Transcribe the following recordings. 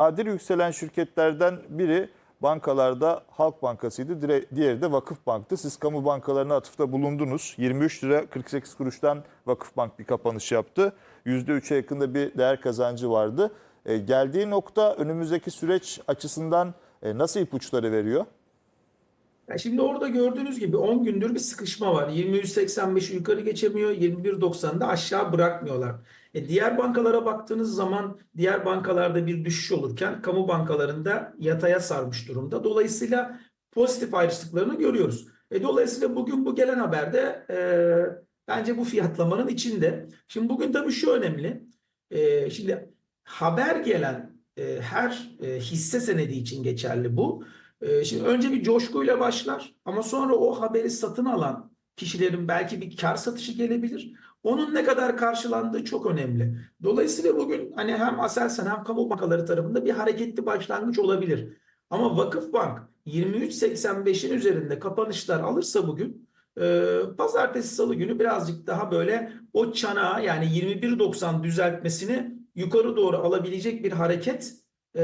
nadir yükselen şirketlerden biri bankalarda Halk Bankası'ydı. Diğeri de Vakıf Bank'tı. Siz kamu bankalarına atıfta bulundunuz. 23 lira 48 kuruştan Vakıf Bank bir kapanış yaptı. %3'e yakında bir değer kazancı vardı. E, geldiği nokta önümüzdeki süreç açısından e, nasıl ipuçları veriyor? Ya şimdi orada gördüğünüz gibi 10 gündür bir sıkışma var. 23.85'i yukarı geçemiyor, 21.90'da aşağı bırakmıyorlar. E diğer bankalara baktığınız zaman diğer bankalarda bir düşüş olurken kamu bankalarında yataya sarmış durumda. Dolayısıyla pozitif ayrıştıklarını görüyoruz. E dolayısıyla bugün bu gelen haberde e, bence bu fiyatlamanın içinde. Şimdi bugün tabii şu önemli. E, şimdi haber gelen e, her e, hisse senedi için geçerli bu. Ee, Şimdi önce bir coşkuyla başlar ama sonra o haberi satın alan kişilerin belki bir kar satışı gelebilir. Onun ne kadar karşılandığı çok önemli. Dolayısıyla bugün hani hem Aselsan hem kamu bankaları tarafında bir hareketli başlangıç olabilir. Ama Vakıfbank 23.85'in üzerinde kapanışlar alırsa bugün e, pazartesi salı günü birazcık daha böyle o çanağı yani 21.90 düzeltmesini yukarı doğru alabilecek bir hareket e,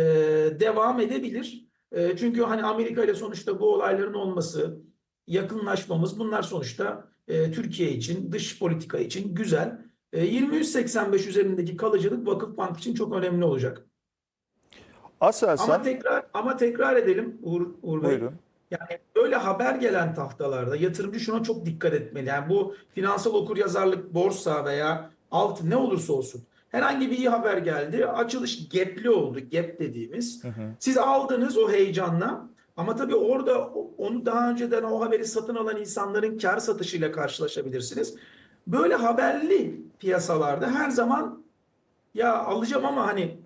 devam edebilir. E, Çünkü hani Amerika ile sonuçta bu olayların olması, yakınlaşmamız bunlar sonuçta e, Türkiye için, dış politika için güzel. E, 23.85 üzerindeki kalıcılık Vakıfbank için çok önemli olacak. Ama Aselsan, tekrar ama tekrar edelim Uğur, Uğur Bey. buyurun. Yani böyle haber gelen tahtalarda yatırımcı şuna çok dikkat etmeli. Yani bu finansal okuryazarlık, borsa veya alt ne olursa olsun. Herhangi bir iyi haber geldi. Açılış gapli oldu. Gap dediğimiz. Siz aldınız o heyecanla. Ama tabii orada onu daha önceden o haberi satın alan insanların kar satışıyla karşılaşabilirsiniz. Böyle haberli piyasalarda her zaman ya alacağım ama hani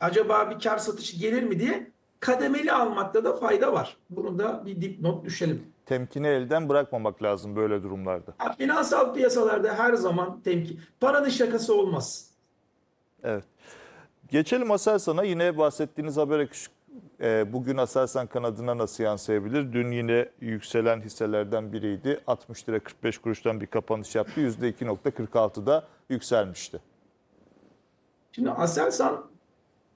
acaba bir kar satışı gelir mi diye kademeli almakta da fayda var. Bunu da bir dipnot düşelim. Temkini elden bırakmamak lazım böyle durumlarda. Ha, Finansal piyasalarda her zaman temkin. Paranın şakası olmaz. Evet. Geçelim Aselsan'a. Yine bahsettiğiniz haber akışı e, bugün Aselsan kanadına nasıl yansıyabilir? Dün yine yükselen hisselerden biriydi. 60 lira 45 kuruştan bir kapanış yaptı. %2.46'da yükselmişti. Şimdi Aselsan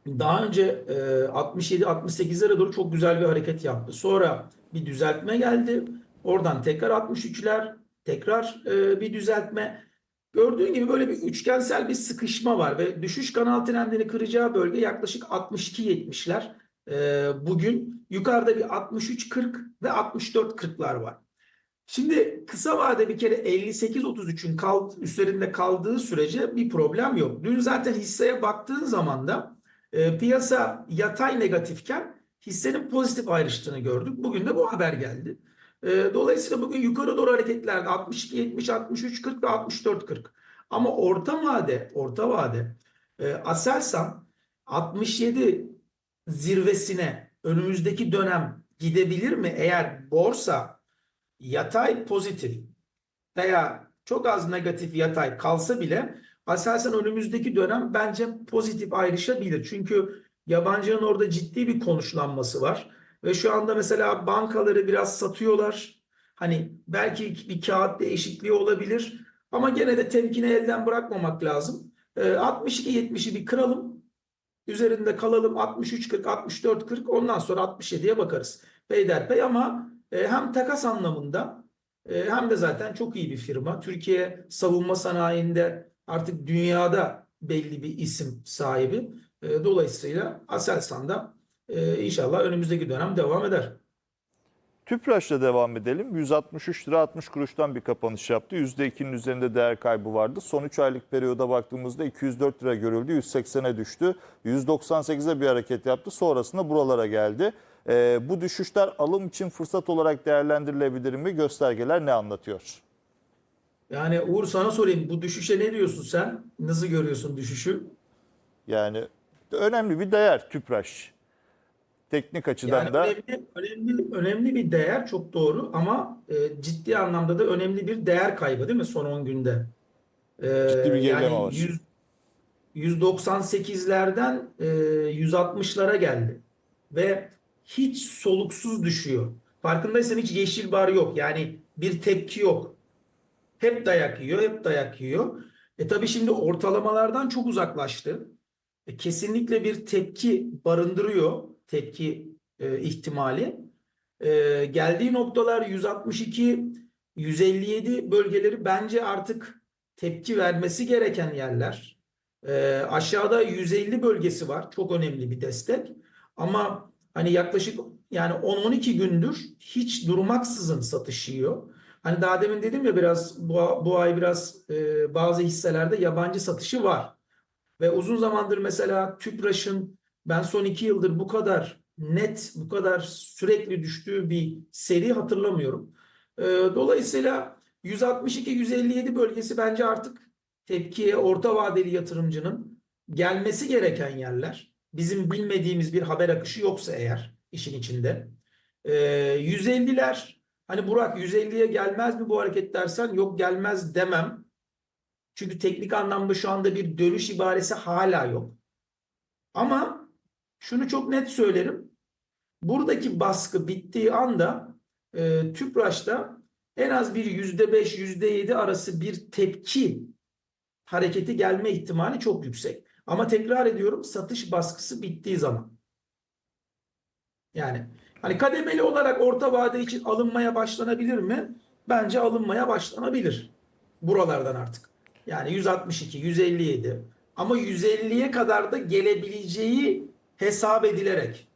daha önce e, 67-68'lere doğru çok güzel bir hareket yaptı. Sonra bir düzeltme geldi. Oradan tekrar 63'ler, tekrar e, bir düzeltme. Gördüğün gibi böyle bir üçgensel bir sıkışma var ve düşüş kanal trendini kıracağı bölge yaklaşık 62-70'ler. E, bugün yukarıda bir 63-40 ve 64-40'lar var. Şimdi kısa vade bir kere 58-33'ün kal, üzerinde kaldığı sürece bir problem yok. Dün zaten hisseye baktığın zaman da e, piyasa yatay negatifken hissenin pozitif ayrıştığını gördük. Bugün de bu haber geldi. E, dolayısıyla bugün yukarı doğru hareketlerde 62, 70, 63, 40 ve 64, 40. Ama orta vade, orta vade e, Aselsan 67 zirvesine önümüzdeki dönem gidebilir mi? Eğer borsa yatay pozitif veya çok az negatif yatay kalsa bile Aselsan önümüzdeki dönem bence pozitif ayrışabilir. Çünkü yabancının orada ciddi bir konuşlanması var. Ve şu anda mesela bankaları biraz satıyorlar. Hani belki bir kağıt değişikliği olabilir. Ama gene de temkini elden bırakmamak lazım. Ee, 62-70'i bir kıralım. Üzerinde kalalım 63-40, 64-40 ondan sonra 67'ye bakarız. Peyderpey ama e, hem takas anlamında e, hem de zaten çok iyi bir firma. Türkiye savunma sanayinde artık dünyada belli bir isim sahibi. E, Dolayısıyla Aselsan'da e, inşallah önümüzdeki dönem devam eder. Tüpraş'la devam edelim. 163 lira 60 kuruştan bir kapanış yaptı. %2'nin üzerinde değer kaybı vardı. Son 3 aylık periyoda baktığımızda 204 lira görüldü. 180'e düştü. 198'e bir hareket yaptı. Sonrasında buralara geldi. Ee, bu düşüşler alım için fırsat olarak değerlendirilebilir mi? Göstergeler ne anlatıyor? Yani Uğur sana sorayım bu düşüşe ne diyorsun sen? Nasıl görüyorsun düşüşü? Yani önemli bir değer Tüpraş. Teknik açıdan Yani da önemli, önemli, önemli bir değer çok doğru ama e, ciddi anlamda da önemli bir değer kaybı değil mi son 10 günde? E, Ciddi bir gerileme yani var. 100, 198'lerden e, 160'lara geldi ve hiç soluksuz düşüyor. Farkındaysan hiç yeşil bar yok. Yani bir tepki yok. Hep dayak yiyor, hep dayak yiyor. E tabii şimdi ortalamalardan çok uzaklaştı. e, kesinlikle bir tepki barındırıyor. Tepki e, ihtimali. E, geldiği noktalar 162, 157 bölgeleri bence artık tepki vermesi gereken yerler. E, aşağıda 150 bölgesi var. Çok önemli bir destek. Ama hani yaklaşık yani 10-12 gündür hiç durmaksızın satış yiyor. Hani daha demin dedim ya biraz bu, bu ay biraz e, bazı hisselerde yabancı satışı var. Ve uzun zamandır mesela Tüpraş'ın ben son iki yıldır bu kadar net, bu kadar sürekli düştüğü bir seri hatırlamıyorum. E, dolayısıyla 162-157 bölgesi bence artık tepkiye orta vadeli yatırımcının gelmesi gereken yerler. Bizim bilmediğimiz bir haber akışı yoksa eğer işin içinde. E, 150'ler hani Burak 150'ye gelmez mi bu hareket dersen yok gelmez demem. Çünkü teknik anlamda şu anda bir dönüş ibaresi hala yok. Ama şunu çok net söylerim. Buradaki baskı bittiği anda e, Tüpraş'ta en az bir %5, %7 arası bir tepki hareketi gelme ihtimali çok yüksek. Ama tekrar ediyorum satış baskısı bittiği zaman. Yani hani kademeli olarak orta vade için alınmaya başlanabilir mi? Bence alınmaya başlanabilir. Buralardan artık. Yani 162, 157 ama 150'ye kadar da gelebileceği hesap edilerek.